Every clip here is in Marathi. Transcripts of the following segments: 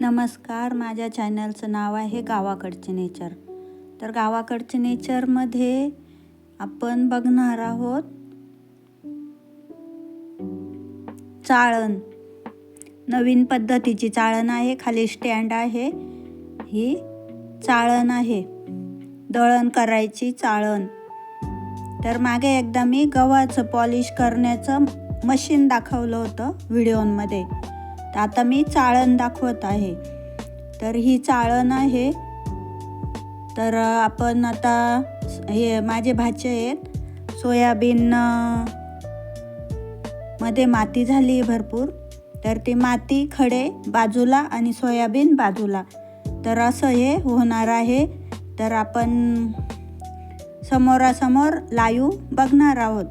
नमस्कार माझ्या चॅनलचं नाव आहे गावाकडचे नेचर. तर गावाकडचे नेचरमध्ये आपण बघणार आहोत चाळण. नवीन पद्धतीची चाळण आहे खाली स्टँड आहे. ही चाळण आहे. दळण करायची चाळण. तर मागे एकदा मी गव्हाचं पॉलिश करण्याचं मशीन दाखवलं होतं व्हिडिओमध्ये. तर आता मी चाळण दाखवत आहे. तर ही चाळण आहे. तर आपण आता हे माझे भाचे आहेत. सोयाबीन मध्ये माती झाली आहे भरपूर. तर ती माती खडे बाजूला आणि सोयाबीन बाजूला. तर असं हे होणार आहे. तर आपण समोरासमोर लाईव बघणार आहोत.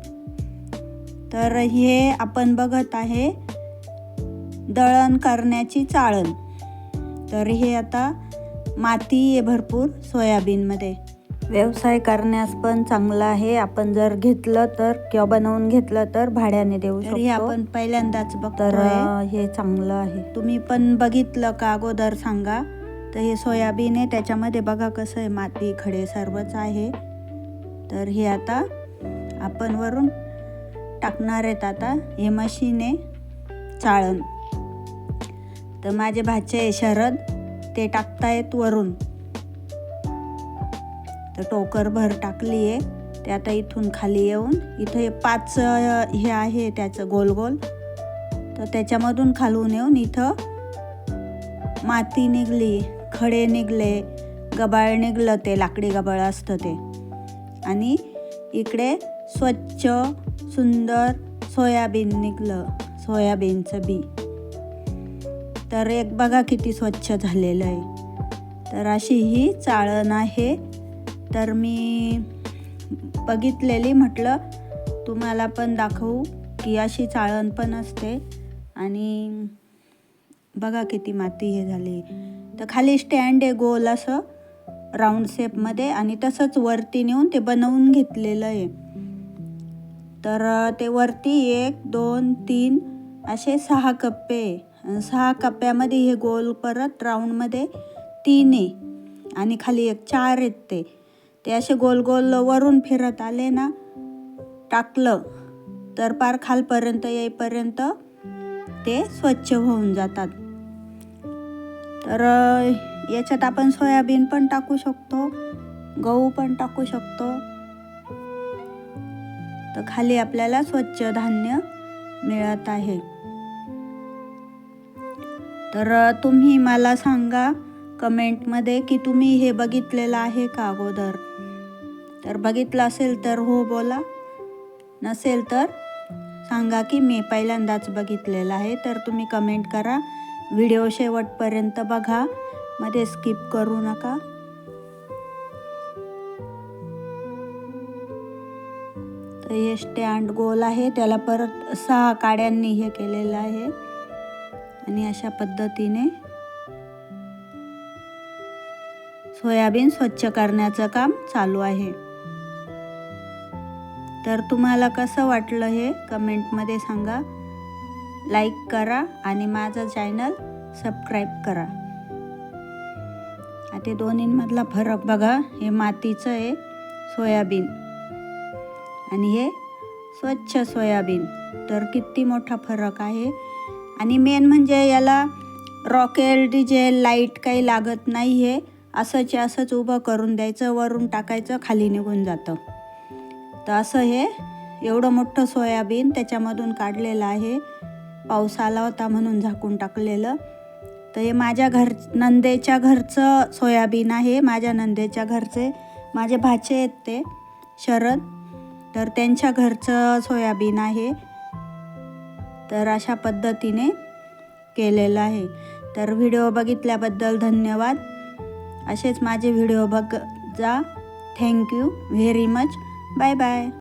तर हे आपण बघत आहे. दळण करण्याची चाळण. तर हे आता माती आहे भरपूर सोयाबीनमध्ये. व्यवसाय करण्यास पण चांगला आहे. आपण जर घेतलं तर किंवा बनवून घेतलं तर भाड्याने देऊ शकतो. हे आपण पहिल्यांदाच बघतो हे चांगलं आहे. तुम्ही पण बघितलं का अगोदर सांगा. तर हे सोयाबीन आहे. त्याच्यामध्ये बघा कसं आहे. माती खडे सर्वच आहे. तर हे आता आपण वरून टाकणार आहेत. आता हे मशीन आहे. चाळण. तर माझे भाचे आहे शरद. ते टाकतायत वरून. तर टोकरभर टाकली आहे. ते आता इथून खाली येऊन इथं हे पाच हे आहे त्याचं गोल गोल. तर त्याच्यामधून खालून येऊन इथं माती निघली खडे निघले गबाळ निघलं ते लाकडी गबाळ असतं ते. आणि इकडे स्वच्छ सुंदर सोयाबीन निघलं सोयाबीनचं बी. तर एक बघा किती स्वच्छ झालेलं आहे. तर अशी ही चाळण आहे. तर मी बघितलेली म्हटलं तुम्हाला पण दाखवू की अशी चाळण पण असते. आणि बघा किती माती हे झाली. तर खाली स्टँड आहे गोल असं राऊंड शेपमध्ये आणि तसंच वरती नेऊन ते बनवून घेतलेलं आहे. तर ते वरती एक दोन तीन असे सहा कप्पे आहे. सहा कप्प्यामध्ये हे गोल परत राऊंडमध्ये तीन आहे. आणि खाली एक चार आहेत ते. ते असे गोल गोल वरून फिरत आले ना टाकलं तर पार खालपर्यंत येईपर्यंत ते स्वच्छ होऊन जातात. तर याच्यात आपण सोयाबीन पण टाकू शकतो गहू पण टाकू शकतो. तर खाली आपल्याला स्वच्छ धान्य मिळत आहे. तर तुम्ही मला सांगा कमेंटमध्ये की तुम्ही हे बघितलेलं आहे का अगोदर? तर बघितलं असेल तर हो बोला. नसेल तर सांगा की मी पहिल्यांदाच बघितलेलं आहे. तर तुम्ही कमेंट करा. व्हिडिओ शेवटपर्यंत बघा. मध्ये स्किप करू नका. तर हे स्टँड गोल आहे. त्याला परत सहा काड्यांनी हे केलेलं आहे. आणि अशा पद्धतीने सोयाबीन स्वच्छ करण्याचं काम चालू आहे. तर तुम्हाला कसं वाटलं हे कमेंटमध्ये सांगा. लाईक करा आणि माझं चॅनल सबस्क्राईब करा. आता दोन्हींमधला फरक बघा. हे मातीचं आहे सोयाबीन. आणि हे स्वच्छ सोयाबीन. तर किती मोठा फरक आहे? आणि मेन म्हणजे याला रॉकेल डिझेल लाइट काही लागत नाही हे. असंच असंच उभं करून द्यायचं वरून टाकायचं खाली निघून जातं. तर असं हे. एवढं मोठं सोयाबीन त्याच्यामधून काढलेलं आहे. पाऊस आला होता म्हणून झाकून टाकलेलं. तर हे माझ्या घर नंदेच्या घरचं सोयाबीन आहे माझ्या नंदेच्या घरचे. माझे भाचे आहेत ते शरद. तर त्यांच्या घरचं सोयाबीन आहे. तर अशा पद्धतीने केलेलं आहे. तर व्हिडिओ बघितल्याबद्दल धन्यवाद. असेच माझे व्हिडिओ बघ जा. Thank you very much bye bye